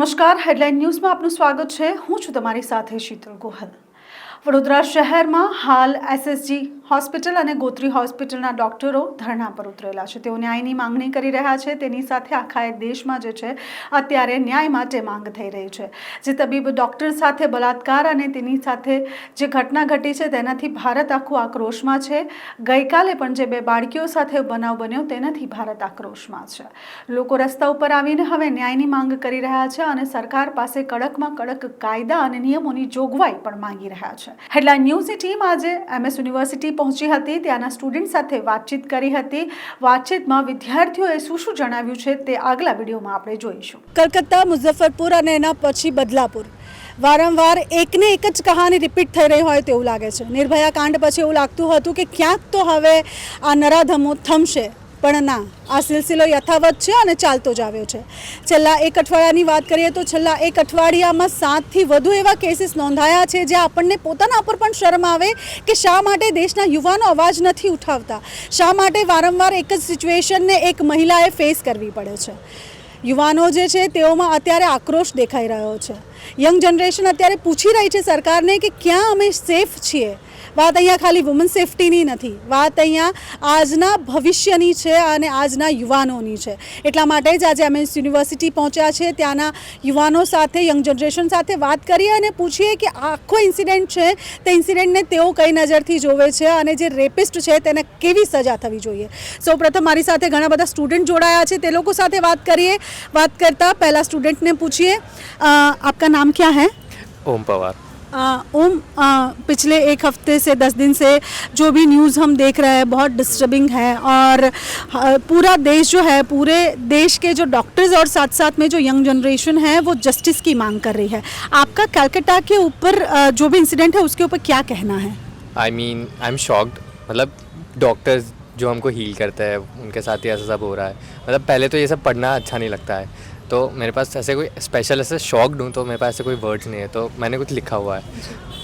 નમસ્કાર હેડલાઇન ન્યૂઝમાં આપનું સ્વાગત છે. હું છું તમારી સાથે શીતલ ગોહલ. વડોદરા શહેરમાં હાલ એસએસજી હોસ્પિટલ અને ગોત્રી હોસ્પિટલના ડોક્ટરો ધરણા પર ઉતરેલા છે. તેઓ ન્યાયની માંગણી કરી રહ્યા છે. તેની સાથે આખા દેશમાં જે છે, અત્યારે ન્યાય માટે માંગ થઈ રહી છે. જે તબીબ ડોક્ટર સાથે બલાત્કાર અને તેની સાથે જે ઘટના ઘટી છે, તેનાથી ભારત આખું આક્રોશમાં છે. ગઈકાલે પણ જે બે બાળકીઓ સાથે બનાવ બન્યો, તેનાથી ભારત આક્રોશમાં છે. લોકો રસ્તા ઉપર આવીને હવે ન્યાયની માંગ કરી રહ્યા છે અને સરકાર પાસે કડકમાં કડક કાયદા અને નિયમોની જોગવાઈ પણ માંગી રહ્યા છે. હેડલાઇન ન્યૂઝની ટીમ આજે એમએસ યુનિવર્સિટી પહોંચી હતી, ત્યાંના સ્ટુડન્ટ સાથે વાતચીત કરી હતી. વાતચીતમાં વિદ્યાર્થીઓએ શું શું જણાવ્યું છે તે આગલા વિડીયોમાં આપણે જોઈશું. કલકત્તા, મુઝફ્ફરપુર અને એના પછી બદલાપુર. વારંવાર એકને એક જ કહાની રિપીટ થઈ રહી હોય તેવું લાગે છે. નિર્ભયા કાંડ પછી એવું લાગતું હતું કે ક્યાંક તો હવે આ નરાધમો થમશે. પણ ના, આ સિલસિલો યથાવત છે અને ચાલતો જ આવ્યો છે. છેલ્લા એક અઠવાડિયાની વાત કરીએ તો છેલ્લા એક અઠવાડિયામાં સાતથી વધુ એવા કેસીસ નોંધાયા છે જે આપણને પોતાના પર પણ શરમ આવે કે શા માટે દેશના યુવાનો અવાજ નથી ઉઠાવતા. શા માટે વારંવાર એક જ સિચ્યુએશનને એક મહિલાએ ફેસ કરવી પડે છે. યુવાનો જે છે તેઓમાં અત્યારે આક્રોશ દેખાઈ રહ્યો છે. યંગ જનરેશન અત્યારે પૂછી રહી છે સરકારને કે ક્યાં અમે સેફ છીએ? વાત અહીંયા ખાલી વુમન સેફટીની નથી. વાત અહીંયા આજના ભવિષ્યની છે અને આજના યુવાનોની છે. એટલા માટે જ આજે અમે યુનિવર્સિટી પહોંચ્યા છે. ત્યાંના યુવાનો સાથે યંગ જનરેશન સાથે વાત કરીએ અને પૂછીએ કે આખો ઇન્સિડન્ટ છે તે ઇન્સિડન્ટને તેઓ કઈ નજરથી જોવે છે અને જે રેપિસ્ટ છે તેને કેવી સજા થવી જોઈએ. સૌ પ્રથમ મારી સાથે ઘણા બધા સ્ટુડન્ટ જોડાયા છે. તે લોકો સાથે વાત કરીએ. વાત કરતાં પહેલાં સ્ટુડન્ટને પૂછીએ. આપકા નામ ક્યાં હૈ? ઓમ પવાર. ओम पिछले एक हफ़्ते से, दस दिन से जो भी न्यूज़ हम देख रहे हैं, बहुत डिस्टर्बिंग है और पूरा देश जो है, पूरे देश के जो डॉक्टर्स और साथ साथ में जो यंग जनरेशन है, वो जस्टिस की मांग कर रही है। आपका कलकत्ता के ऊपर जो भी इंसिडेंट है, उसके ऊपर क्या कहना है? I mean I am shocked मतलब डॉक्टर्स जो हमको हील करते हैं, उनके साथ ही ऐसा सब हो रहा है। मतलब पहले तो ये सब पढ़ना अच्छा नहीं लगता है। तो मेरे पास ऐसे कोई स्पेशल ऐसे शॉक्ड हूँ तो मेरे पास ऐसे कोई वर्ड्स नहीं है तो मैंने कुछ लिखा हुआ है।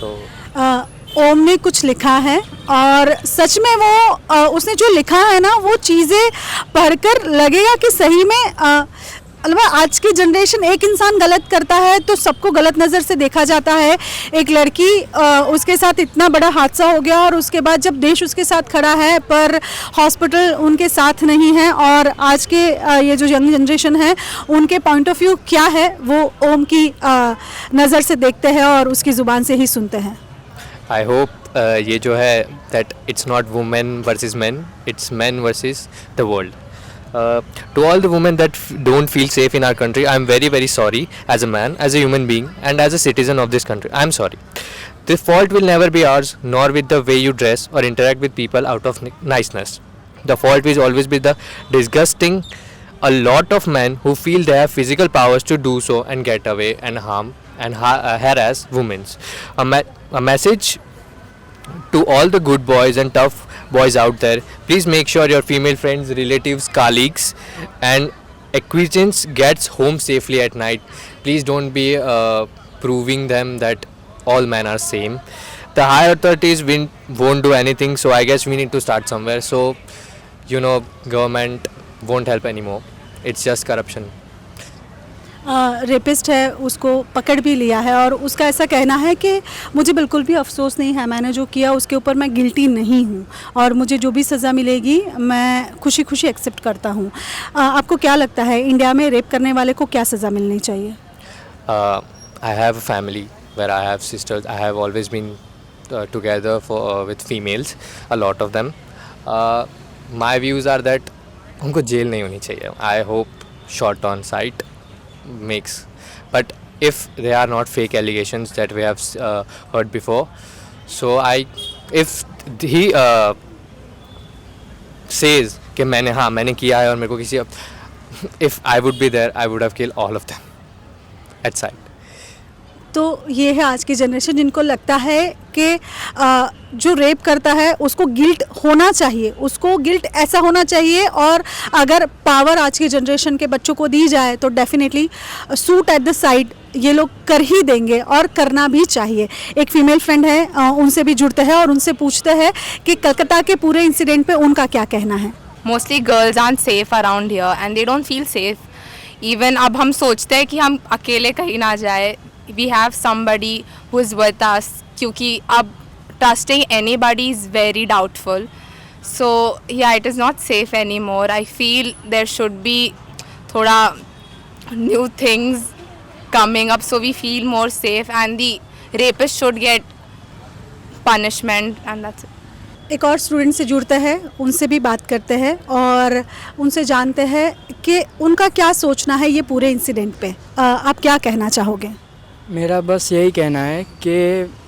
तो आ, ओम ने कुछ लिखा है और सच में वो आ, उसने जो लिखा है ना वो चीज़ें पढ़कर लगेगा कि सही में अ, मतलब आज की जनरेशन एक इंसान गलत करता है तो सबको गलत नज़र से देखा जाता है। एक लड़की उसके साथ इतना बड़ा हादसा हो गया और उसके बाद जब देश उसके साथ खड़ा है, पर हॉस्पिटल उनके साथ नहीं है और आज के ये जो यंग जनरेशन है, उनके पॉइंट ऑफ़ व्यू क्या है, वो ओम की नज़र से देखते हैं और उसकी ज़ुबान से ही सुनते हैं। आई होप ये जो है that it's not women versus man it's man versus the world to all the women that f- don't feel safe in our country, I'm very, very sorry as a man, as a human being, and as a citizen of this country. I'm sorry. The fault will never be ours, nor with the way you dress or interact with people out of ni- niceness. The fault will always be the disgusting a lot of men who feel they have physical powers to do so and get away and harm and ha- uh, harass women. A, me- a message to all the good boys and tough boys out there please make sure your female friends relatives colleagues and acquaintance gets home safely at night. Please don't be uh, proving them that all men are same. The higher authorities won't do anything so i guess we need to start somewhere. So you know government won't help anymore. It's just corruption rapist है उसको पकड़ भी लिया है और उसका ऐसा कहना है कि मुझे बिल्कुल भी अफसोस नहीं है मैंने जो किया उसके ऊपर मैं गिल्टी नहीं हूँ और मुझे जो भी सज़ा मिलेगी मैं खुशी खुशी एक्सेप्ट करता हूँ। आपको क्या लगता है इंडिया में रेप करने वाले को क्या सज़ा मिलनी चाहिए? I I family where I always been uh, together for uh, with females, a lot of them. Uh, my views are that उनको जेल नहीं होनी चाहिए। I hope short on sight makes but if they are not fake allegations that we have uh, heard before so i if he uh, says कि मैंने हाँ मैंने किया है और मेरे को किसी if I would be there I would have killed all of them at sight तो ये है आज की जनरेशन जिनको लगता है कि जो रेप करता है, उसको गिल्ट होना चाहिए। उसको गिल्ट ऐसा होना चाहिए और अगर पावर आज की जनरेशन के बच्चों को दी जाए तो definitely shoot at the side ये लोग कर ही देंगे और करना भी चाहिए। एक फीमेल फ्रेंड है उनसे भी जुड़ते हैं और उनसे पूछते हैं कि कलकत्ता के पूरे इंसिडेंट पे उनका क्या कहना है। Mostly girls are safe around here and they don't feel safe. Even अब हम सोचते हैं कि हम अकेले कहीं ना जाए have somebody who is with us क्योंकि अब body is very doubtful so या it is not safe anymore I feel there should be थोड़ा new things coming up so we feel more safe and the rapist should get punishment and that's it. एक और student से जुड़ते हैं उनसे भी बात करते हैं और उनसे जानते हैं कि उनका क्या सोचना है ये पूरे इंसिडेंट पे। अ, आप क्या कहना चाहोगे? मेरा बस यही कहना है कि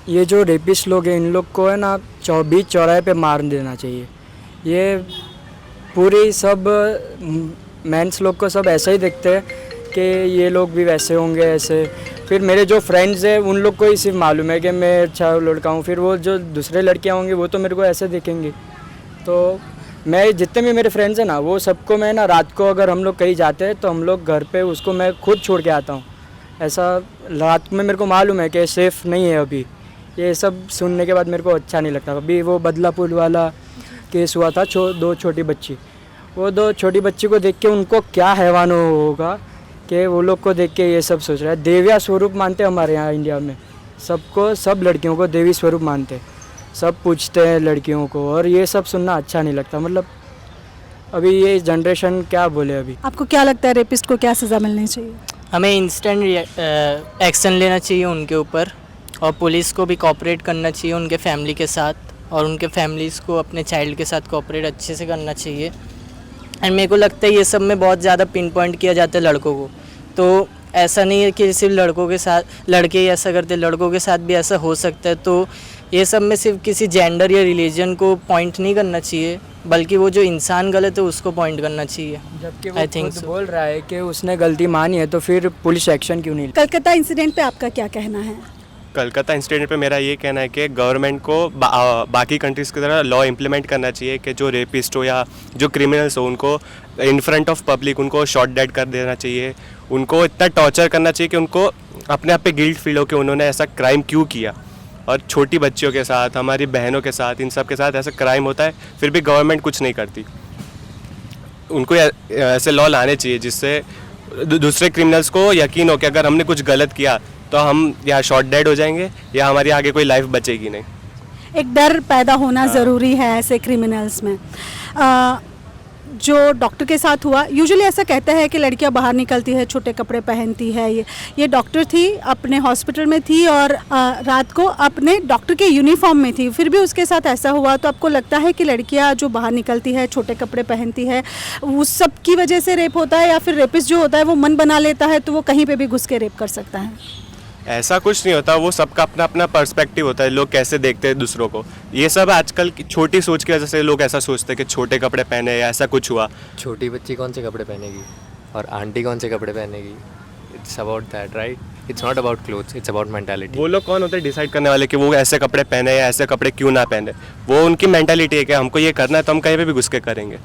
ये जो रेपिस्ट लोग हैं, इन लोग को है ना चौबीस चौराहे पे मार देना चाहिए। ये पूरी सब मैंस लोग को सब ऐसा ही देखते हैं कि ये लोग भी वैसे होंगे ऐसे। फिर मेरे जो फ्रेंड्स हैं, उन लोग को ही सिर्फ़ मालूम है कि मैं अच्छा लड़का हूँ। फिर वो जो दूसरे लड़कियाँ होंगी, वो तो मेरे को ऐसे देखेंगी। तो मैं जितने भी मेरे फ्रेंड्स हैं ना, वो सबको मैं ना रात को अगर हम लोग कहीं जाते हैं तो हम लोग घर पे उसको मैं खुद छोड़ के आता हूँ। ऐसा रात में मेरे को मालूम है कि सेफ़ नहीं है अभी। ये सब सुनने के बाद मेरे को अच्छा नहीं लगता। अभी वो बदलापुर वाला केस हुआ था, छो, दो छोटी बच्ची। वो दो छोटी बच्ची को देख के उनको क्या हैवान होगा कि वो लोग को देख के ये सब सोच रहा है। देविया स्वरूप मानते हैं हमारे यहाँ इंडिया में। सबको, सब लड़कियों को देवी स्वरूप मानते हैं। सब पूछते हैं लड़कियों को और ये सब सुनना अच्छा नहीं लगता। मतलब अभी ये जनरेशन क्या बोले अभी? आपको क्या लगता है रेपिस्ट को क्या सज़ा मिलनी चाहिए? हमें इंस्टेंट एक्शन लेना चाहिए उनके ऊपर और पुलिस को भी कॉपरेट करना चाहिए उनके फैमिली के साथ और उनके फैमिलीज़ को अपने चाइल्ड के साथ कॉपरेट अच्छे से करना चाहिए। एंड मेरे को लगता है ये सब में बहुत ज़्यादा पिन पॉइंट किया जाता है लड़कों को। तो ऐसा नहीं है कि सिर्फ़ लड़कों के साथ, लड़के ही ऐसा करते, लड़कों के साथ भी ऐसा हो सकता है। तो ये सब में सिर्फ़ किसी जेंडर या रिलीजन को पॉइंट नहीं करना चाहिए बल्कि वो जो इंसान गलत है उसको पॉइंट करना चाहिए। जबकि आई थिंक so. बोल रहा है कि उसने गलती मानी है तो फिर पुलिस एक्शन क्यों नहीं कलकत्ता इंसिडेंट पे आपका क्या कहना है? कलकत्ता इंसिडेंट पे मेरा ये कहना है कि गवर्नमेंट को बा, आ, बाकी कंट्रीज़ की तरह लॉ इम्प्लीमेंट करना चाहिए कि जो रेपिस्ट हो या जो क्रिमिनल्स हो उनको इन फ्रंट ऑफ़ पब्लिक उनको शॉर्ट डेड कर देना चाहिए। उनको इतना टॉर्चर करना चाहिए कि उनको अपने आप पे गिल्ट फील हो कि उन्होंने ऐसा क्राइम क्यों किया। और छोटी बच्चियों के साथ हमारी बहनों के साथ इन सब के साथ ऐसा क्राइम होता है फिर भी गवर्नमेंट कुछ नहीं करती। उनको ऐसे लॉ लाने चाहिए जिससे दूसरे क्रिमिनल्स को यकीन हो कि अगर हमने कुछ गलत किया तो हम या शॉर्ट डेड हो जाएँगे या हमारी आगे कोई लाइफ बचेगी नहीं। एक डर पैदा होना ज़रूरी है ऐसे क्रिमिनल्स में। अ, जो डॉक्टर के साथ हुआ यूजुअली ऐसा कहता है कि लड़कियाँ बाहर निकलती है छोटे कपड़े पहनती है ये ये डॉक्टर थी अपने हॉस्पिटल में थी और अ, रात को अपने डॉक्टर के यूनिफॉर्म में थी। फिर भी उसके साथ ऐसा हुआ तो आपको लगता है कि लड़कियाँ जो बाहर निकलती है छोटे कपड़े पहनती है उस सब की वजह से रेप होता है या फिर रेपिस्ट जो होता है वो मन बना लेता है तो वो कहीं पर भी घुस के रेप कर सकता है? ऐसा कुछ नहीं होता वो सबका अपना अपना पर्सपेक्टिव होता है लोग कैसे देखते हैं दूसरों को। ये सब आजकल की छोटी सोच की वजह से लोग ऐसा सोचते हैं कि छोटे कपड़े पहने या ऐसा कुछ हुआ। छोटी बच्ची कौन से कपड़े पहनेगी? और आंटी कौन से कपड़े पहनेगी? It's about that right it's not about clothes it's about mentality वो लोग कौन होते हैं डिसाइड करने वाले कि वो ऐसे कपड़े पहने या ऐसे कपड़े क्यों ना पहने? वो उनकी मेंटालिटी है कि हमको ये करना है तो हम कहीं पर भी घुस के करेंगे।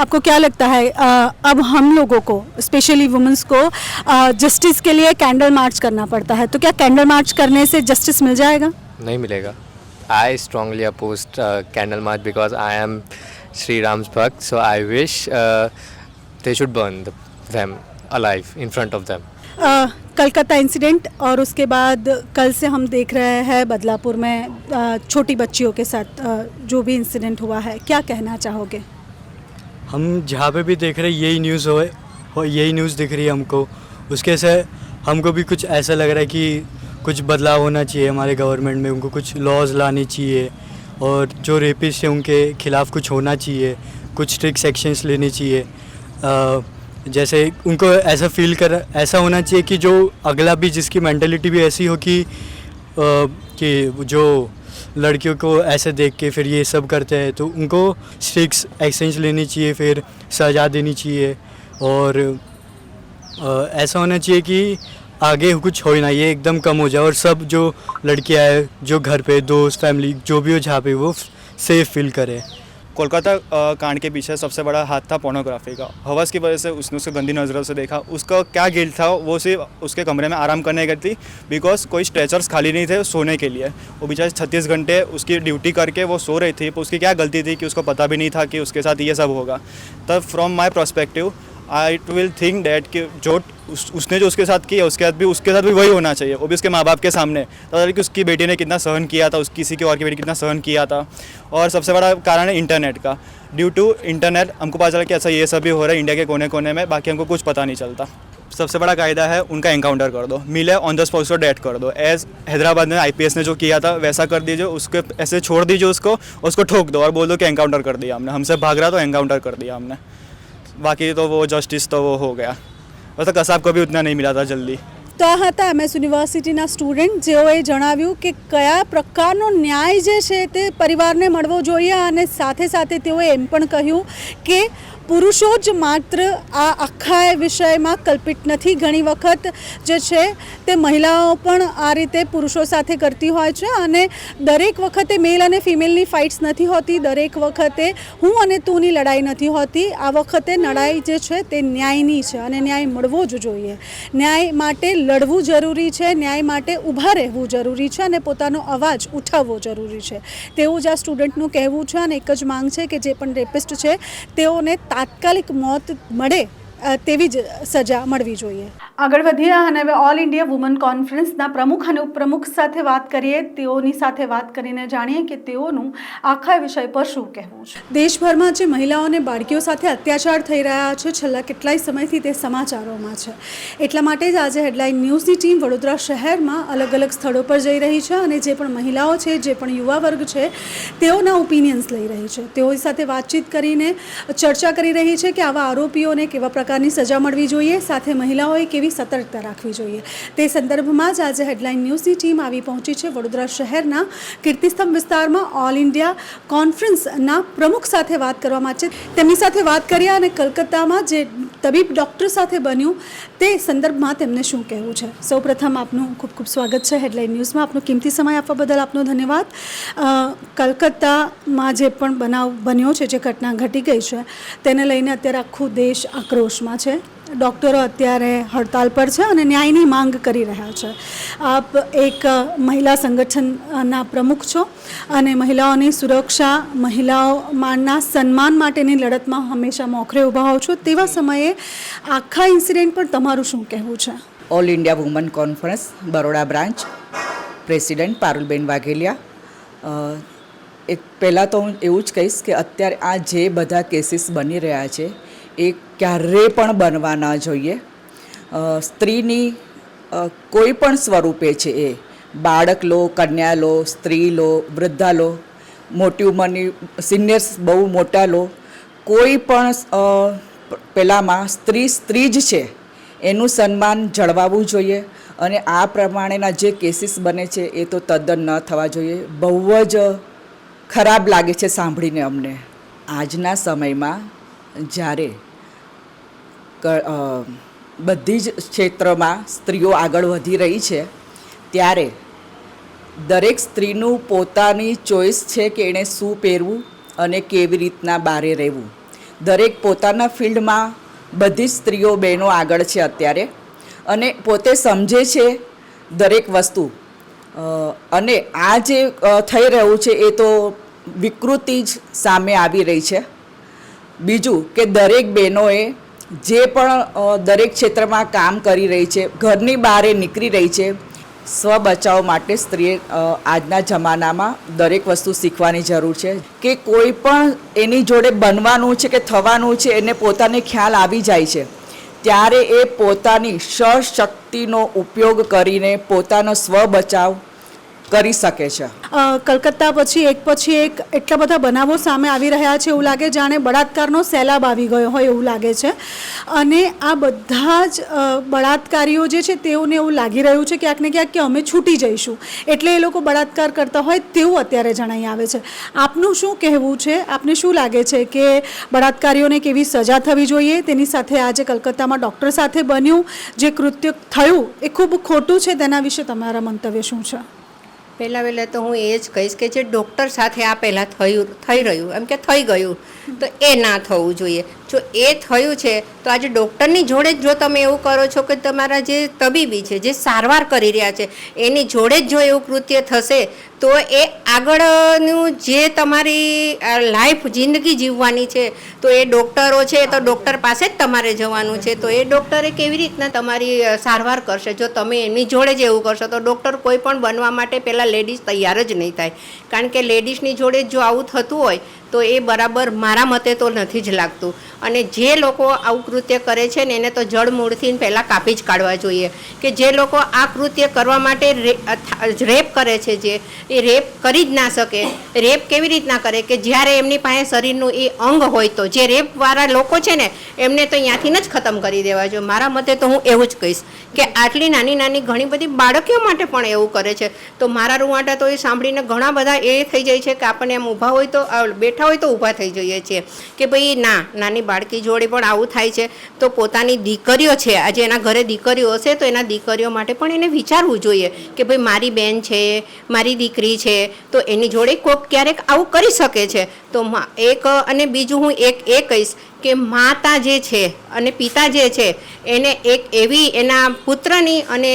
आपको क्या लगता है अ, अब हम लोगों को स्पेशली वुमेंस को जस्टिस के लिए कैंडल मार्च करना पड़ता है। तो क्या कैंडल मार्च करने से जस्टिस मिल जाएगा? नहीं मिलेगा। I strongly oppose candle march because I am Shri Ram's भक्त so I wish they should burn them alive in front of them. Uh, Calcutta incident और उसके बाद कल से हम देख रहे हैं बदलापुर में छोटी बच्चियों के साथ जो भी इंसिडेंट हुआ है क्या कहना चाहोगे? हम जहाँ पे भी देख रहे हैं यही न्यूज़ हो, हो यही न्यूज़ दिख रही है हमको। उसके से हमको भी कुछ ऐसा लग रहा है कि कुछ बदलाव होना चाहिए हमारे गवर्नमेंट में उनको कुछ लॉज लाने चाहिए और जो रेपिस्ट हैं उनके खिलाफ़ कुछ होना चाहिए कुछ स्ट्रिक्ट सेक्शंस लेने चाहिए। जैसे उनको ऐसा फील कर ऐसा होना चाहिए कि जो अगला भी जिसकी मेंटेलिटी भी ऐसी हो कि अ, कि जो लड़कियों को ऐसे देख के फिर ये सब करते हैं तो उनको स्टिक्स एक्सचेंज लेनी चाहिए, फिर सजा देनी चाहिए। और ऐसा होना चाहिए कि आगे कुछ हो ही ना, ये एकदम कम हो जाए और सब जो लड़कियाँ हैं, जो घर पे, दोस्त फैमिली जो भी हो जहाँ पे, वो सेफ़ फील करे। कोलकाता कांड के पीछे सबसे बड़ा हाथ था पोर्नोग्राफी का। हवस की वजह से उसने उसको गंदी नज़रों से देखा। उसका क्या गिल्ट था, वो सिर्फ़ उसके कमरे में आराम करने गई थी बिकॉज़ कोई स्ट्रेचर्स खाली नहीं थे सोने के लिए। वो बेचारे छत्तीस घंटे उसकी ड्यूटी करके वो सो रही थी। उसकी क्या गलती थी कि उसको पता भी नहीं था कि उसके साथ ये सब होगा। तब from my perspective I will think that कि जो उस, उसने जो उसके साथ किया उसके साथ भी उसके साथ भी वही होना चाहिए। वो भी उसके माँ बाप के सामने। पता चला कि उसकी बेटी ने कितना सहन किया था उस किसी की और की बेटी कितना सहन किया था। और सबसे बड़ा कारण है इंटरनेट का। ड्यू टू इंटरनेट हमको पता चला कि अच्छा ये सब भी हो रहा है इंडिया के कोने कोने में बाकी हमको कुछ पता नहीं चलता। सबसे बड़ा कायदा है उनका एनकाउंटर कर दो। मिले ऑन द स्पॉट उसको डेथ कर दो। एज हैदराबाद में आईपीएस ने जो किया था वैसा कर दीजिए उसके ऐसे छोड़ दीजिए उसको उसको ठोक दो और बोल दो कि एनकाउंटर कर दिया हमने। हमसे भाग रहा तो एनकाउंटर कर दिया हमने। बाकी तो वो जस्टिस तो वो हो गया वैसे कसाब को भी उतना नहीं मिला था जल्दी તો આ હતા એમએસ યુનિવર્સિટીના સ્ટુડન્ટ જેઓએ જણાવ્યું કે કયા પ્રકારનો ન્યાય જે છે તે પરિવારને મળવો જોઈએ અને સાથે સાથે તેઓએ એમ પણ કહ્યું કે પુરુષો જ માત્ર આ આખા વિષયમાં કલ્પિત નથી. ઘણી વખત જે છે તે મહિલાઓ પણ આ રીતે પુરુષો સાથે કરતી હોય છે અને દરેક વખતે મેલ અને ફિમેલની ફાઇટ્સ નથી હોતી. દરેક વખતે હું અને તુંની લડાઈ નથી હોતી. આ વખતે લડાઈ જે છે તે ન્યાયની છે અને ન્યાય મળવો જ જોઈએ. ન્યાય માટે લડવું જરૂરી છે, ન્યાય માટે ઊભા રહેવું જરૂરી છે અને પોતાનો અવાજ ઉઠાવવો જરૂરી છે. તેવું જ આ સ્ટુડન્ટનું કહેવું છે અને એક જ માંગ છે કે જે પણ રેપિસ્ટ છે તેઓને તાત્કાલિક મોત મળે તેવી જ સજા મળવી જોઈએ. આગળ વધીએ અને હવે ઓલ ઇન્ડિયા વુમન કોન્ફરન્સના પ્રમુખ અને ઉપપ્રમુખ સાથે વાત કરીએ, તેઓની સાથે વાત કરીને જાણીએ કે તેઓનું આખા વિષય પર શું કહેવું છે. દેશભરમાં જે મહિલાઓ અને બાળકીઓ સાથે અત્યાચાર થઈ રહ્યા છે, છેલ્લા કેટલાય સમયથી તે સમાચારોમાં છે. એટલા માટે જ આજે હેડલાઇન ન્યૂઝની ટીમ વડોદરા શહેરમાં અલગ અલગ સ્થળો પર જઈ રહી છે અને જે પણ મહિલાઓ છે, જે પણ યુવા વર્ગ છે, તેઓના ઓપિનિયન્સ લઈ રહી છે. તેઓ સાથે વાતચીત કરીને ચર્ચા કરી રહી છે કે આવા આરોપીઓને કેવા પ્રકારની સજા મળવી જોઈએ. સાથે મહિલાઓએ કેવી સતર્કતા રાખવી જોઈએ. તે સંદર્ભમાં જ આજે હેડલાઇન ન્યૂઝની ટીમ આવી પહોંચી છે વડોદરા શહેરના કીર્તિસ્તંભ વિસ્તારમાં ઓલ ઇન્ડિયા કોન્ફરન્સના પ્રમુખ સાથે વાત કરવામાં છે તેમની સાથે વાત કર્યા અને કલકત્તામાં જે તબીબ ડૉક્ટર સાથે બન્યું તે સંદર્ભમાં તેમને શું કહેવું છે? સૌપ્રથમ આપનું ખૂબ ખૂબ સ્વાગત છે હેડલાઇન ન્યૂઝમાં. આપનો કિંમતી સમય આપવા બદલ આપનો ધન્યવાદ. કલકત્તામાં જે પણ બનાવ બન્યો છે, જે ઘટના ઘટી ગઈ છે, તેને લઈને અત્યારે આખો દેશ આક્રોશમાં છે. ડૉક્ટરો અત્યારે હડતાલ પર છે અને ન્યાયની માંગ કરી રહ્યા છે. આપ એક મહિલા સંગઠનના પ્રમુખ છો અને મહિલાઓની સુરક્ષા મહિલાઓ માના સન્માન માટેની લડતમાં હંમેશા મોખરે ઊભા હોવ છો. તેવા સમયે આખા ઇન્સિડેન્ટ પર તમારું શું કહેવું છે? All India woman conference, Baroda branch, president Parulben વાઘેલિયા. એક પહેલાં તો હું એવું જ કહીશ કે અત્યારે આ જે બધા કેસીસ બની રહ્યા છે એ ક્યારેય પણ બનવા ન જોઈએ. સ્ત્રીની કોઈ પણ સ્વરૂપે છે એ. બાળક લો, કન્યા લો, સ્ત્રી લો, વૃદ્ધા લો, મોટી ઉંમરની સિનિયર્સ બહુ મોટા લો, કોઈ પણ પેલામાં સ્ત્રી સ્ત્રી જ છે. એનું સન્માન જળવાવું જોઈએ અને આ પ્રમાણેના જે કેસીસ બને છે એ તો તદ્દન ન થવા જોઈએ. બહુ જ ખરાબ લાગે છે સાંભળીને અમને. આજના સમયમાં જ્યારે બધી જ ક્ષેત્રમાં સ્ત્રીઓ આગળ વધી રહી છે. ત્યારે દરેક સ્ત્રીનું પોતાની ચોઈસ છે કે એણે શું પહેરવું અને કેવી રીતના બારે રહેવું. દરેક પોતાના ફિલ્ડમાં બધી જ સ્ત્રીઓ બહેનો આગળ છે અત્યારે અને પોતે સમજે છે દરેક વસ્તુ. અને આ જે થઈ રહ્યું છે એ તો વિકૃતિ જ સામે આવી રહી છે. બીજું કે દરેક બહેનોએ જે પણ દરેક ક્ષેત્રમાં કામ કરી રહી છે, ઘરની બહારે નીકળી રહી છે, સ્વ બચાવ માટે સ્ત્રીએ આજના જમાનામાં દરેક વસ્તુ શીખવાની જરૂર છે. કે કોઈ પણ એની જોડે બનવાનું છે કે થવાનું છે, એને પોતાને ખ્યાલ આવી જાય છે. ત્યારે એ પોતાની સશક્તિનો ઉપયોગ કરીને પોતાનો સ્વ બચાવ કરી શકે છે? કલકત્તા પછી એક પછી એક એટલા બધા બનાવો સામે આવી રહ્યા છે એવું લાગે, જાણે બળાત્કારનો સેલાબ આવી ગયો હોય એવું લાગે છે. અને આ બધા જ બળાત્કારીઓ જે છે તેઓને એવું લાગી રહ્યું છે ક્યાંક ને ક્યાંક કે અમે છૂટી જઈશું. એટલે એ લોકો બળાત્કાર કરતા હોય તેવું અત્યારે જણાઈ આવે છે. આપનું શું કહેવું છે? આપને શું લાગે છે કે બળાત્કારીઓને કેવી સજા થવી જોઈએ? તેની સાથે આજે કલકત્તામાં ડૉક્ટર સાથે બન્યું, જે કૃત્ય થયું, એ ખૂબ ખોટું છે? તેના વિશે તમારા મંતવ્ય શું છે? પહેલાં વહેલાં તો હું એ જ કહીશ કે જે ડૉક્ટર સાથે આ પહેલાં થયું થઈ રહ્યું, એમ કે થઈ ગયું, તો એ ના થવું જોઈએ. જો એ થયું છે, તો આજે ડૉક્ટરની જોડે જ જો તમે એવું કરો છો કે તમારા જે તબીબી છે, જે સારવાર કરી રહ્યા છે, એની જોડે જ જો એવું કૃત્ય થશે, તો એ આગળનું જે તમારી લાઈફ જિંદગી જીવવાની છે, તો એ ડૉક્ટરો છે તો ડૉક્ટર પાસે જ તમારે જવાનું છે, તો એ ડૉક્ટરે કેવી રીતના તમારી સારવાર કરશે? જો તમે એની જોડે જ એવું કરશો, તો ડૉક્ટર કોઈ પણ બનવા માટે પહેલાં લેડીઝ તૈયાર જ નહીં થાય. કારણ કે લેડીઝની જોડે જ જો આવું થતું હોય તો એ બરાબર મારા મતે તો નથી જ લાગતું. અને જે લોકો આવું કૃત્ય કરે છે ને એને તો જડ મૂળથી પહેલાં કાપી જ કાઢવા જોઈએ. કે જે લોકો આ કૃત્ય કરવા માટે રેપ કરે છે જે એ રેપ કરી જ ના શકે. રેપ કેવી રીતના કરે? કે જ્યારે એમની પાસે શરીરનું એ અંગ હોય તો. જે રેપવાળા લોકો છે ને એમને તો ત્યાંથી જ ખતમ કરી દેવા જોઈએ. મારા મતે તો હું એવું જ કહીશ કે આટલી નાની નાની ઘણી બધી બાળકીઓ માટે પણ એવું કરે છે. તો મારા રૂવાટા તો એ સાંભળીને ઘણા બધા એ થઈ જાય છે કે આપણને એમ ઊભા હોય તો અ, બેઠા હોય તો ઊભા થઈ જઈએ છીએ. કે ભાઈ, ના, નાની બાળકી જોડે પણ આવું થાય છે, તો પોતાની દીકરીઓ છે, આજે એના ઘરે દીકરીઓ હશે, તો એના દીકરીઓ માટે પણ એને વિચારવું જોઈએ કે ભાઈ, મારી બેન છે, મારી દીકરી છે, તો એની જોડે કોઈક ક્યારેક આવું કરી શકે છે. તો એક અને બીજું હું એક એ કહીશ કે માતા જે છે અને પિતા જે છે, એને એક એવી એના પુત્રની અને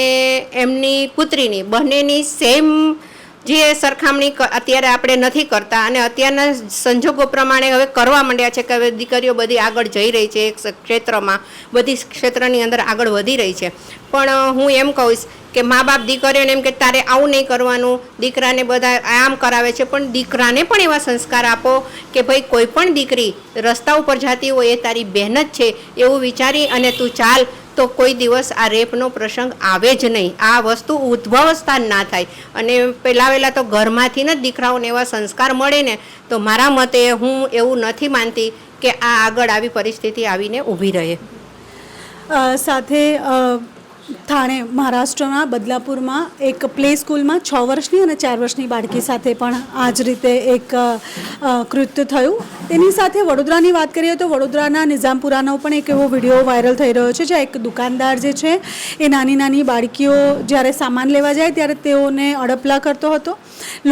એમની પુત્રીની બંનેની સેમ જે સરખામણી અત્યારે આપણે નથી કરતા અને અત્યારના સંજોગો પ્રમાણે હવે કરવા માંડ્યા છે કે હવે દીકરીઓ બધી આગળ જઈ રહી છે એક ક્ષેત્રમાં, બધી ક્ષેત્રની અંદર આગળ વધી રહી છે. પણ હું એમ કહીશ કે મા બાપ દીકરીઓને એમ કે તારે આવું નહીં કરવાનું, દીકરાને બધા આમ કરાવે છે, પણ દીકરાને પણ એવા સંસ્કાર આપો કે ભાઈ કોઈ પણ દીકરી રસ્તા ઉપર જતી હોય એ તારી બહેન જ છે એવું વિચારી અને તું ચાલ તો કોઈ દિવસ આ રેપનો પ્રસંગ આવે જ નહીં. આ વસ્તુ ઉદ્ભવસ્થા જ ના થાય. અને પહેલાં વહેલાં તો ઘરમાંથી જ દીકરાઓને એવા સંસ્કાર મળે ને, તો મારા મતે હું એવું નથી માનતી કે આ આગળ આવી પરિસ્થિતિ આવીને ઊભી રહે. સાથે થાણે મહારાષ્ટ્રના બદલાપુરમાં એક પ્લે સ્કૂલમાં છ વર્ષની અને ચાર વર્ષની બાળકી સાથે પણ આ જ રીતે એક કૃત્ય થયું. તેની સાથે વડોદરાની વાત કરીએ તો વડોદરાના નિઝામપુરાનો પણ એક એવો વીડિયો વાયરલ થઈ રહ્યો છે, જ્યાં એક દુકાનદાર જે છે, એ નાની નાની બાળકીઓ જ્યારે સામાન લેવા જાય ત્યારે તેઓને અડપલા કરતો હતો.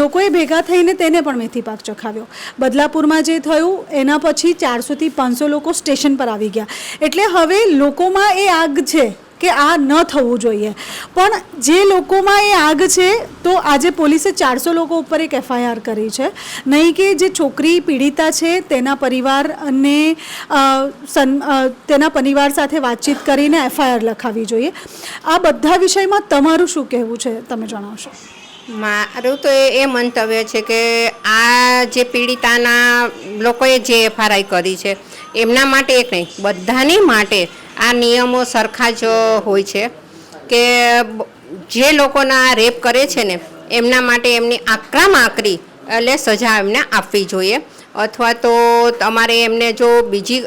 લોકોએ ભેગા થઈને તેને પણ મેથી પાક ચખાવ્યો. બદલાપુરમાં જે થયું, એના પછી ચારસોથી પાંચસો લોકો સ્ટેશન પર આવી ગયા. એટલે હવે લોકોમાં એ આગ છે. કે આ ન થવું જોઈએ. પણ જે લોકોમાં એ આગ છે, તો આજે પોલીસે ચારસો લોકો ઉપર એક એફઆઈઆર કરી છે. નહીં કે જે છોકરી પીડિતા છે, તેના પરિવાર સન તેના પરિવાર સાથે વાતચીત કરીને એફઆઈઆર લખાવી જોઈએ. આ બધા વિષયમાં તમારું શું કહેવું છે, તમે જણાવશો? મારું તો એ એ મંતવ્ય છે કે આ જે પીડિતાના લોકોએ જે એફઆરઆઈ કરી છે, એમના માટે એક નહીં, બધાની માટે આ નિયમો સરખા જ હોય છે કે જે લોકોના રેપ કરે છે ને, એમના માટે એમની આકરામાં આકરી એટલે સજા એમને આપવી જોઈએ. અથવા તો તમારે એમને જો બીજી,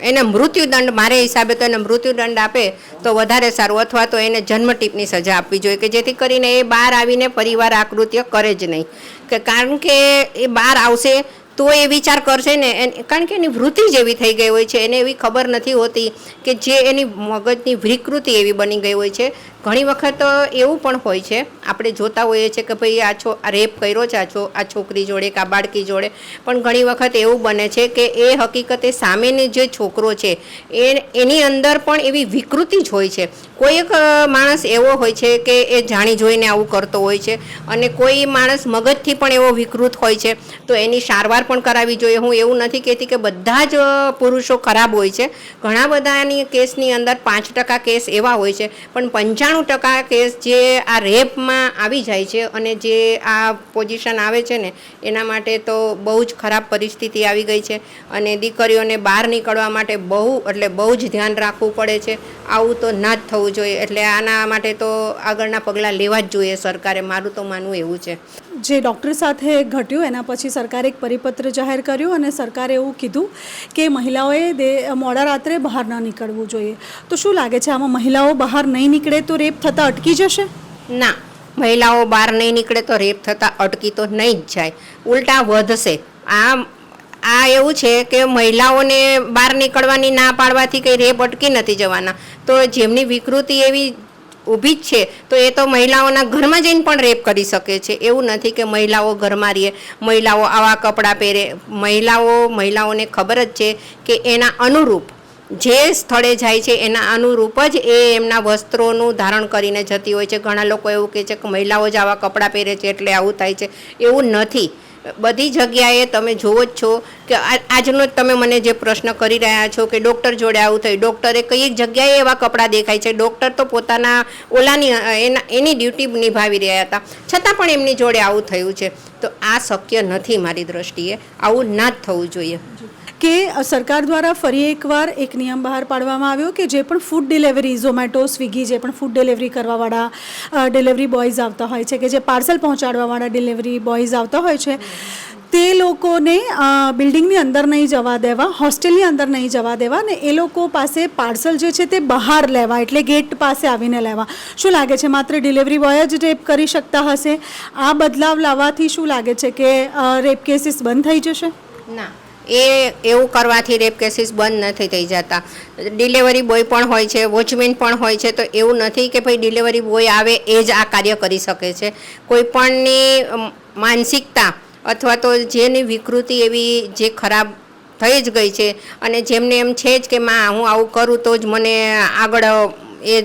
એને મૃત્યુદંડ, મારે હિસાબે તો એને મૃત્યુદંડ આપે તો વધારે સારું. અથવા તો એને જન્મટીપની સજા આપવી જોઈએ કે જેથી કરીને એ બહાર આવીને પરિવાર આકૃત્ય કરે જ નહીં. કે કારણ કે એ બહાર આવશે તો એ વિચાર કરશે ને કારણ કે એની વૃત્તિ જ એવી થઈ ગઈ હોય છે, એને એવી ખબર નથી હોતી કે જે એની મગજની વિકૃતિ એવી બની ગઈ હોય છે ઘણી વખત એવું પણ હોય છે, આપણે જોતા હોઈએ છીએ કે ભાઈ આ છો, આ રેપ કર્યો છે, આ છો, આ છોકરી જોડે કે આ બાળકી જોડે, પણ ઘણી વખત એવું બને છે કે એ હકીકતે સામેની જે છોકરો છે, એ એની અંદર પણ એવી વિકૃતિ જ હોય છે. કોઈ એક માણસ એવો હોય છે કે એ જાણી જોઈને આવું કરતો હોય છે અને કોઈ માણસ મગજથી પણ એવો વિકૃત હોય છે, તો એની સારવાર પણ કરાવી જોઈએ. હું એવું નથી કહેતી કે બધા જ પુરુષો ખરાબ હોય છે. ઘણા બધાની કેસની અંદર પાંચ ટકા કેસ એવા હોય છે, પણ પંચાણું ટકા કેસ જે આ રેપમાં આવી જાય છે અને જે આ પોઝિશન આવે છે ને, એના માટે તો બહુ જ ખરાબ પરિસ્થિતિ આવી ગઈ છે અને દીકરીઓને બહાર નીકળવા માટે બહુ, એટલે બહુ જ ધ્યાન રાખવું પડે છે. આવું તો ના જ થવું જોઈએ. એટલે આના માટે તો આગળના પગલાં લેવા જ જોઈએ સરકારે. મારું તો માનવું એવું છે. જે ડૉક્ટર સાથે ઘટ્યું, એના પછી સરકારે એક પરિપત્ર જાહેર કર્યો અને સરકારે એવું કીધું કે મહિલાઓએ દે, મોડા રાત્રે બહાર ન નીકળવું જોઈએ. તો શું લાગે છે, આમાં મહિલાઓ બહાર નહીં નીકળે તો રેપ થતાં અટકી જશે? ના, મહિલાઓ બહાર નહીં નીકળે તો રેપ થતાં અટકી તો નહીં જ જાય. ઉલટા વધશે. આ આ એવું છે કે મહિલાઓને બહાર નીકળવાની ના પાડવાથી કંઈ રેપ અટકી નથી જવાના. તો જેમની વિકૃતિ એવી ઊભી જ છે, તો એ તો મહિલાઓના ઘરમાં જઈને પણ રેપ કરી શકે છે. એવું નથી કે મહિલાઓ ઘરમાં રહે મહિલાઓ આવા કપડાં પહેરે. મહિલાઓ, મહિલાઓને ખબર જ છે કે એના અનુરૂપ જે સ્થળે જાય છે, એના અનુરૂપ જ એ એમના વસ્ત્રોનું ધારણ કરીને જતી હોય છે. ઘણા લોકો એવું કહે છે કે મહિલાઓ જ આવા કપડાં પહેરે છે એટલે આવું થાય છે. એવું નથી. બધી જગ્યાએ તમે જુઓ જ છો કે આજનો જ તમે મને જે પ્રશ્ન કરી રહ્યા છો કે ડૉક્ટર જોડે આવું થયું, ડૉક્ટરે કઈ જગ્યાએ એવા કપડાં દેખાય છે? ડૉક્ટર તો પોતાના ઓલાની એના એની ડ્યુટી નિભાવી રહ્યા હતા. છતાં પણ એમની જોડે આવું થયું છે. તો આ શક્ય નથી મારી દ્રષ્ટિએ. આવું ના જ થવું જોઈએ. કે સરકાર દ્વારા ફરી એકવાર એક નિયમ બહાર પાડવામાં આવ્યો કે જે પણ ફૂડ ડિલિવરી ઝોમેટો સ્વિગી જે પણ ફૂડ ડિલિવરી કરવાવાળા ડિલિવરી બોયઝ આવતા હોય છે કે જે પાર્સલ પહોંચાડવાવાળા ડિલિવરી બોયઝ આવતા હોય છે, તે લોકોને બિલ્ડિંગની અંદર નહીં જવા દેવા હોસ્ટેલની અંદર નહીં જવા દેવા ને એ લોકો પાસે પાર્સલ જે છે તે બહાર લેવા એટલે ગેટ પાસે આવીને લેવા. શું લાગે છે? માત્ર ડિલિવરી બોય જ રેપ કરી શકતા હશે? આ બદલાવ લાવવાથી શું લાગે છે કે રેપ કેસીસ બંધ થઈ જશે? ના. એ એવું કરવાથી રેપ કેસીસ બંધ નથી થઈ જતા. ડિલિવરી બોય પણ હોય છે વોચમેન પણ હોય છે, તો એવું નથી કે ભાઈ ડિલિવરી બોય આવે એ જ આ કાર્ય કરી શકે છે. કોઈ પણની માનસિકતા અથવા તો જેની વિકૃતિ એવી જે ખરાબ થઈ જ ગઈ છે અને જેમને એમ છે જ કે, માં, હું આવું કરું તો જ મને આગળ એ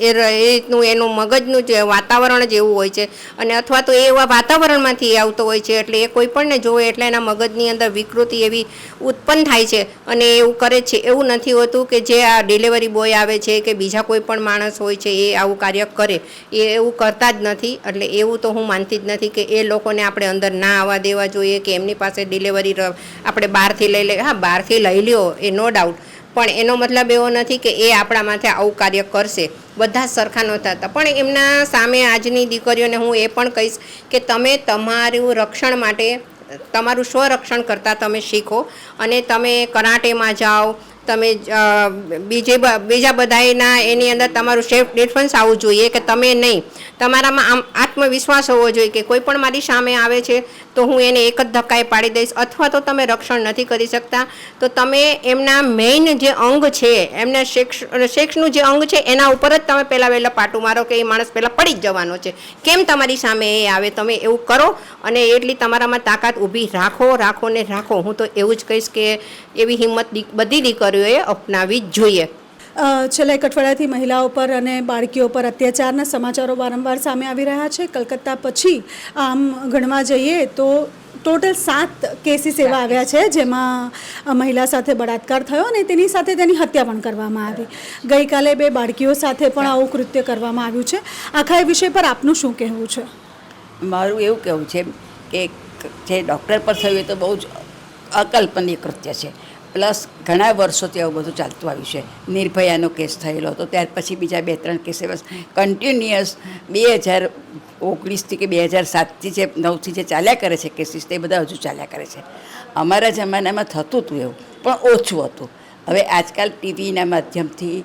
એ રીતનું, એનું મગજનું જે વાતાવરણ જ એવું હોય છે. અને અથવા તો એ એવા વાતાવરણમાંથી આવતો હોય છે, એટલે એ કોઈ પણને જોવે એટલે એના મગજની અંદર વિકૃતિ એવી ઉત્પન્ન થાય છે. અને એવું કરે છે, એવું નથી હોતું કે જે આ ડિલિવરી બોય આવે છે કે બીજા કોઈ પણ માણસ હોય છે, એ આવું કાર્ય કરે. એ એવું કરતા જ નથી, એટલે એવું તો હું માનતી જ નથી કે એ લોકોને આપણે અંદર ના આવવા દેવા જોઈએ કે એમની પાસે ડિલિવરી આપણે બહારથી લઈ લે હા, બહારથી લઈ લ્યો, એ નો ડાઉટ પણ એનો મતલબ એવો નથી કે એ આપણા માથે આવું કાર્ય કરશે. બધા સરખા નહોતા હતા. પણ એમના સામે આજની દીકરીઓને હું એ પણ કહીશ કે તમે તમારું રક્ષણ માટે, તમારું સ્વરક્ષણ કરતાં તમે શીખો અને તમે કરાટેમાં જાઓ તમે બીજે બીજા બધાના એની અંદર તમારું સેલ્ફ ડિફેન્સ આવવું જોઈએ કે તમે નહીં. તમારામાં આમ આત્મવિશ્વાસ હોવો જોઈએ કે કોઈ પણ મારી સામે આવે છે તો હું એને એક જ ધક્કાએ પાડી દઈશ અથવા તો તમે રક્ષણ નથી કરી શકતા. તો તમે એમના મેઇન જે અંગ છે, એમના સેક્સ સેક્સનું જે અંગ છે એના ઉપર જ તમે પહેલાં વહેલા પાટું મારો કે એ માણસ પહેલાં પડી જ જવાનો છે. કેમ તમારી સામે એ આવે? તમે એવું કરો અને એટલી તમારામાં તાકાત ઊભી રાખો રાખો ને રાખો. હું તો એવું જ કહીશ કે એવી હિંમત બધી બધી દીકરીઓએ અપનાવી જ જોઈએ છેલ્લા એક અઠવાડિયાથી મહિલાઓ પર અને બાળકીઓ પર અત્યાચારના સમાચારો વારંવાર સામે આવી રહ્યા છે. કલકત્તા પછી આમ ગણવા જઈએ તો ટોટલ સાત કેસીસ એવા આવ્યા છે જેમાં મહિલા સાથે બળાત્કાર થયો અને તેની સાથે તેની હત્યા પણ કરવામાં આવી. ગઈકાલે બે બાળકીઓ સાથે પણ આવું કૃત્ય કરવામાં આવ્યું છે. આખા એ વિષય પર આપનું શું કહેવું છે? મારું એવું કહેવું છે કે જે ડૉક્ટર પર થયું એ તો બહુ જ અકલ્પનીય કૃત્ય છે. પ્લસ ઘણા વર્ષોથી આવું બધું ચાલતું આવ્યું છે. નિર્ભયાનો કેસ થયેલો હતો. ત્યાર પછી બીજા બે, ત્રણ કેસ એવા કન્ટિન્યુઅસ બે હજાર ઓગણીસથી કે બે હજાર સાતથી જે નવથી જે ચાલ્યા કરે છે કેસીસ તે બધા હજુ ચાલ્યા કરે છે. અમારા જમાનામાં થતું હતું એવું, પણ ઓછું હતું. હવે આજકાલ ટીવીના માધ્યમથી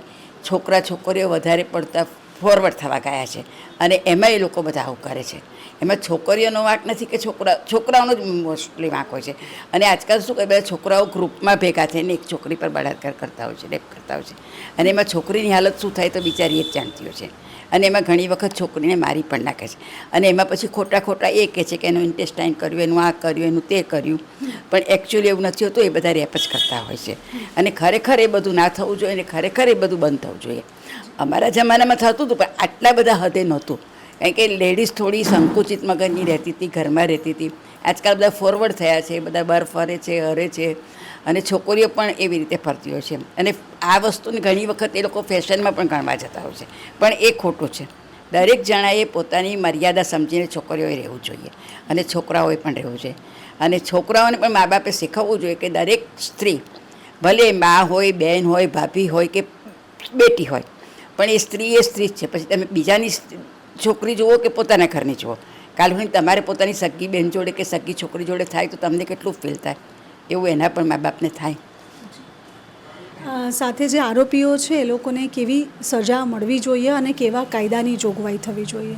છોકરા છોકરીઓ વધારે પડતા ફોરવર્ડ થવા ગયા છે. અને એમાં એ લોકો બધા આવું કરે છે. એમાં છોકરીઓનો વાંક નથી કે છોકરા, છોકરાઓનો જ મોસ્ટલી વાંક હોય છે. અને આજકાલ શું કહે બધા છોકરાઓ ગ્રુપમાં ભેગા થઈને એક છોકરી પર બળાત્કાર કરતા હોય છે, રેપ કરતા હોય છે. અને એમાં છોકરીની હાલત શું થાય તો બિચારી એ જ જાણતી હોય છે. અને એમાં ઘણી વખત છોકરીને મારી પણ નાખે છે. અને એમાં પછી ખોટા ખોટા એ કહે છે કે એનું ઇન્ટેસ્ટાઇન કર્યું, એનું આ કર્યું, એનું તે કર્યું. પણ એકચ્યુઅલી એવું નથી હોતું, એ બધા રેપ જ કરતા હોય છે. અને ખરેખર એ બધું ના થવું જોઈએ અને ખરેખર એ બધું બંધ થવું જોઈએ. અમારા જમાનામાં થતું હતું પણ આટલા બધા હદે નહોતું. કારણ કે લેડીઝ થોડી સંકુચિત મગજની રહેતી હતી, ઘરમાં રહેતી હતી. આજકાલ બધા ફોરવર્ડ થયા છે, બધા બહાર ફરે છે, હરે છે અને છોકરીઓ પણ એવી રીતે ફરતી હોય છે. અને આ વસ્તુને ઘણી વખત એ લોકો ફેશનમાં પણ ગણવા જતા હોય છે. પણ એ ખોટું છે. દરેક જણાએ પોતાની મર્યાદા સમજીને છોકરીઓએ રહેવું જોઈએ અને છોકરાઓએ પણ રહેવું જોઈએ. અને છોકરાઓને પણ મા બાપે શીખવવું જોઈએ કે દરેક સ્ત્રી, ભલે મા હોય બહેન હોય, ભાભી હોય કે બેટી હોય, પણ એ સ્ત્રી એ સ્ત્રી જ છે. પછી તમે બીજાની છોકરી જુઓ કે પોતાના ઘરની જુઓ? કાલ હું તમારે પોતાની સગી બેન જોડે કે સગી છોકરી જોડે થાય તો તમને કેટલું ફીલ થાય? એવું એના પણ મા બાપને થાય. સાથે જે આરોપીઓ છે એ લોકોને કેવી સજા મળવી જોઈએ અને કેવા કાયદાની જોગવાઈ થવી જોઈએ?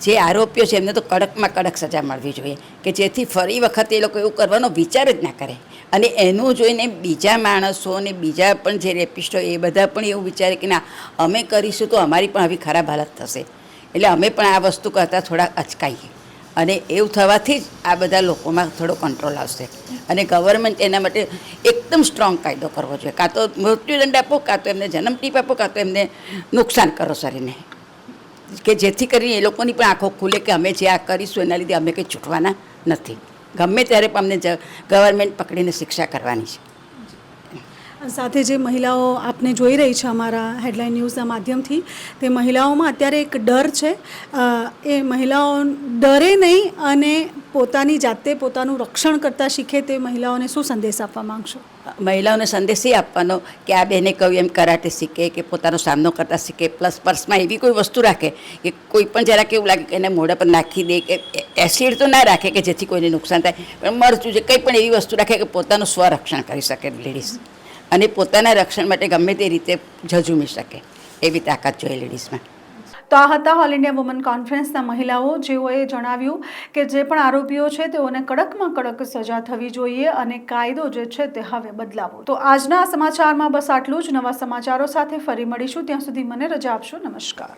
જે આરોપીઓ છે એમને તો કડકમાં કડક સજા મળવી જોઈએ કે જેથી ફરી વખત એ લોકો એવું કરવાનો વિચાર જ ના કરે. અને એનું જોઈને બીજા માણસો અને બીજા પણ જે રેપિસ્ટ હોય એ બધા પણ એવું વિચારે કે ના અમે કરીશું તો અમારી પણ આવી ખરાબ હાલત થશે. એટલે અમે પણ આ વસ્તુ કરતાં થોડા અચકાઈએ. અને એવું થવાથી જ આ બધા લોકોમાં થોડો કંટ્રોલ આવશે. અને ગવર્મેન્ટ એના માટે એકદમ સ્ટ્રોંગ કાયદો કરવો જોઈએ. કાં તો મૃત્યુદંડ આપો, કાં તો એમને જન્મ ટીપ આપો, કાં તો એમને નુકસાન કરો શરીરને. કે જેથી કરીને એ લોકોની પણ આંખો ખુલે કે અમે જે આ કરીશું એના લીધે અમે કંઈ છૂટવાના નથી. ગમે ત્યારે પણ અમને જ ગવર્મેન્ટ પકડીને શિક્ષા કરવાની છે. સાથે જે મહિલાઓ આપને જોઈ રહી છે અમારા હેડલાઇન ન્યૂઝના માધ્યમથી, તે મહિલાઓમાં અત્યારે એક ડર છે. એ મહિલાઓ ડરે નહીં અને પોતાની જાતે પોતાનું રક્ષણ કરતાં શીખે તે મહિલાઓને શું સંદેશ આપવા માંગશો? મહિલાઓને સંદેશ એ આપવાનો કે આ બહેને કહ્યું એમ કરાટે શીખે કે પોતાનો સામનો કરતા શીખે, પ્લસ પર્સમાં એવી કોઈ વસ્તુ રાખે કે કોઈ પણ જરાક એવું લાગે કે એને મોઢા પર નાખી દે કે એસિડ તો ના રાખે કે જેથી કોઈને નુકસાન થાય, પણ મરચું છે, કંઈ પણ એવી વસ્તુ રાખે કે પોતાનું સ્વરક્ષણ કરી શકે લેડીઝ. અને પોતાના રક્ષણ માટે ગમે તે રીતે ઝઝુમી શકે એવી તાકાત જોઈએ લેડીઝમાં. તો આ હતા ઓલ ઇન્ડિયા વુમન કોન્ફરન્સના મહિલાઓ. જેઓએ જણાવ્યું કે જે પણ આરોપીઓ છે, તેઓને કડકમાં કડક સજા થવી જોઈએ અને કાયદો જે છે, તે હવે બદલાવો. તો આજના સમાચારમાં બસ આટલું જ. નવા સમાચારો સાથે ફરી મળીશું. ત્યાં સુધી મને રજા આપશો. નમસ્કાર.